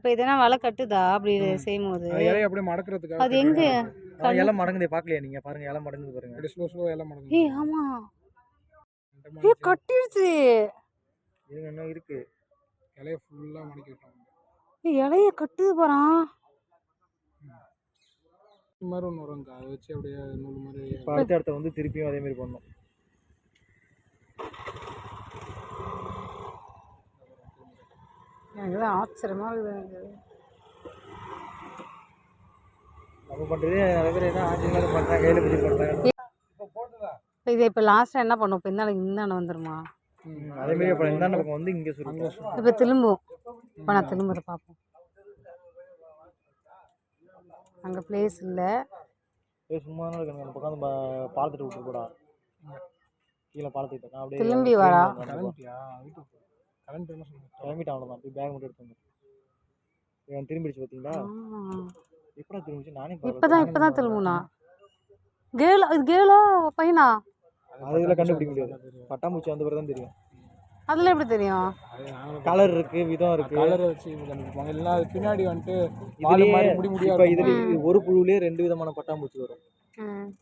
இப்போ இதனா வலை கட்டுதா அப்படி செய்யும் போது இலையை அப்படியே மடக்கிறதுக்காக அது எங்க? இலை மடங்குதே பார்க்கலையா நீங்க? பாருங்க இலை மடங்குது பாருங்க. அப்படியே ஸ்லோ ஸ்லோ எல்லாம் மடங்கு ஏய் ஆமா. ஏய் கட்டிடுச்சு. இருங்க இன்னும் இருக்கு. இலையை ஃபுல்லாக மடக்கி விட்டோம் ஏய், இலைய கட்டுது இந்த மாதிரி ஒன்று வருங்க அதை வச்சு அப்படியே நூல் மாதிரி அடுத்த இடத்த வந்து திருப்பியும் அதே மாதிரி பண்ணணும். எனக்கு தான் ஆச்சரியமா இருக்குது. நம்ம நிறைய பேர் என்ன கையில பிடிச்சி இப்போ இதை இப்போ லாஸ்ட்டாக என்ன பண்ணும்? இப்போ இந்த இந்தாண்ட வந்துருமா? அதே மாதிரி அப்புறம் இந்த பக்கம் வந்து இங்க இப்போ திரும்பும் இப்போ நான் திரும்புறத பார்ப்போம். அங்கே பிளேஸ் இல்லை. சும்மா தான் இருக்கணும். அந்த பக்கம் வந்து பாலத்திட்டு விட்டு போடா கீழே அப்படியே திரும்பி வரா. வீட்டுக்கு கிளம்பிட்டு என்ன சொல்லுங்க கிளம்பிட்டான் அவ்வளோதான் பேக் மட்டும் எடுத்து வந்து இவன் திரும்பிடுச்சு பார்த்தீங்களா எப்படா திரும்பிச்சு? நானே இப்போ தான் இப்போ தான் திரும்புனா? கேர்ளா இது கேர்ளா பையனா? அது இதில் கண்டுபிடிக்க முடியாது. பட்டாம்பூச்சி வந்த பிறகு தான் தெரியும். அதில் எப்படி தெரியும்? கலர் இருக்கு விதம் இருக்கு. கலரை வச்சு கண்டுபிடிப்பாங்க. இல்லைன்னா அது பின்னாடி வந்துட்டு மாதிரி முடி முடியா இப்போ. இதுல ஒரு புழுவிலே ரெண்டு விதமான பட்டாம்பூச்சி வரும்.